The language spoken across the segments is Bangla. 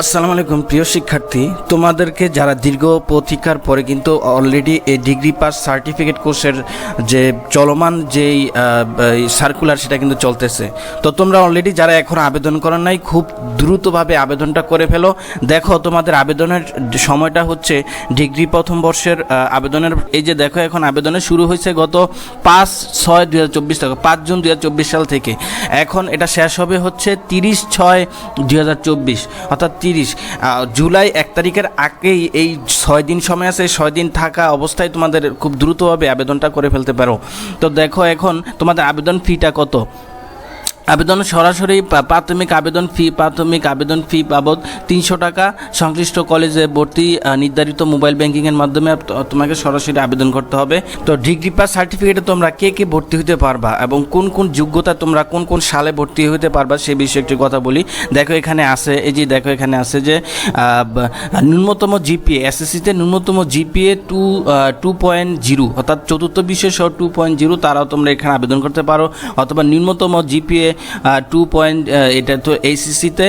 আসসালামু আলাইকুম, প্রিয় শিক্ষার্থী। তোমাদেরকে যারা দীর্ঘ প্রতীক্ষার পরে কিন্তু অলরেডি এই ডিগ্রি পাস সার্টিফিকেট কোর্সের যে চলমান যেই সার্কুলার সেটা কিন্তু চলতেছে। তো তোমরা অলরেডি যারা এখন আবেদন করার নাই, খুব দ্রুতভাবে আবেদনটা করে ফেলো। দেখো, তোমাদের আবেদনের সময়টা হচ্ছে ডিগ্রি প্রথম বর্ষের আবেদনের, এই যে দেখো এখন আবেদনের শুরু হয়েছে গত পাঁচ ছয় দু হাজার চব্বিশ থেকে, পাঁচ জুন দু হাজার চব্বিশ সাল থেকে। এখন এটা শেষ হবে হচ্ছে তিরিশ ছয় দু হাজার চব্বিশ। অর্থাৎ তিরিশ। জুলাই এক তারিখের আগেই এই ছয় দিন সময় আছে, ছয় দিন থাকা অবস্থায় তোমাদের খুব দ্রুতভাবে আবেদনটা করে ফেলতে পারো। তো দেখো এখন তোমাদের আবেদন ফিটা কত? আবেদন সরাসরি প্রাথমিক আবেদন ফি, প্রাথমিক আবেদন ফি বাবদ তিনশো টাকা সংশ্লিষ্ট কলেজে ভর্তি নির্ধারিত মোবাইল ব্যাংকিংয়ের মাধ্যমে তোমাকে সরাসরি আবেদন করতে হবে। তো ডিগ্রি পাস সার্টিফিকেটে তোমরা কে কে ভর্তি হতে পারবা এবং কোন কোন যোগ্যতা তোমরা কোন কোন সালে ভর্তি হতে পারবা সে বিষয়ে একটি কথা বলি। দেখো এখানে আছে, এই যে দেখো এখানে আছে যে ন্যূনতম জিপিএ এসএসসিতে ন্যূনতম GPA two two point zero, অর্থাৎ চতুর্থ বিশেষ টু পয়েন্ট জিরো তারাও তোমরা এখানে আবেদন করতে পারো। অথবা ন্যূনতম জিপিএ টু পয়েন্ট এটা তো এইচএসসিতে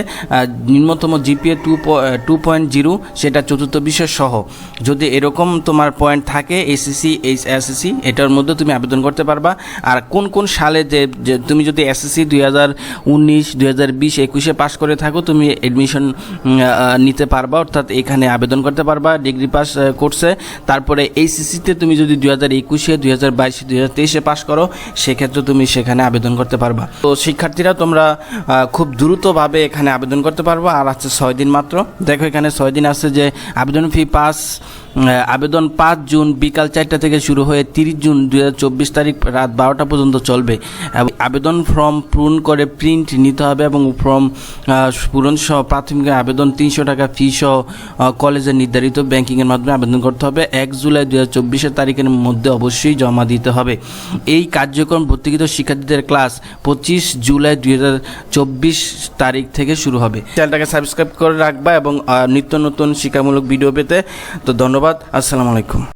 নিম্নতম GPA two two point zero সেটা চতুর্থ বিশেষ সহ। যদি এরকম তোমার পয়েন্ট থাকে এসএসসি এইচ এসএসসি এটার মধ্যে তুমি আবেদন করতে পারবা। আর কোন কোন সালে যে তুমি যদি এসএসসি দুই হাজার উনিশ, দুই হাজার বিশ, একুশে পাস করে থাকো, তুমি এডমিশন নিতে পারবা। অর্থাৎ এখানে আবেদন করতে পারবা ডিগ্রি পাস কোর্সে তারপরে এইচএসসিতে তুমি যদি দুই হাজার একুশে, দুই হাজার বাইশে, দুই হাজার তেইশে পাস করো, সেক্ষেত্রে তুমি সেখানে আবেদন করতে পারবা। তো শিক্ষার্থীরা তোমরা খুব দ্রুতভাবে এখানে আবেদন করতে পারব। আর আছে ছয় দিন মাত্র। দেখো এখানে ছয় দিন আছে যে, আবেদন ফি পাস আবেদন পাঁচ জুন বিকাল চারটা থেকে শুরু হয়ে তিরিশ জুন দু চব্বিশ তারিখ রাত বারোটা পর্যন্ত চলবে। এবং আবেদন ফর্ম পূরণ করে প্রিন্ট নিতে হবে এবং ফর্ম পূরণ সহ প্রাথমিক আবেদন তিনশো টাকা ফি সহ কলেজের নির্ধারিত ব্যাংকিংয়ের মাধ্যমে আবেদন করতে হবে। এক জুলাই দু হাজার তারিখের মধ্যে অবশ্যই জমা দিতে হবে। এই কার্যক্রম ভর্তিকৃত শিক্ষার্থীদের ক্লাস পঁচিশ জুলাই দুই হাজার চব্বিশ তারিখ থেকে শুরু হবে। চ্যানেলটাকে সাবস্ক্রাইব করে রাখবা এবং নিত্য নতুন শিক্ষামূলক ভিডিও পেতে। তো ধন্যবাদ, আসসালামু আলাইকুম।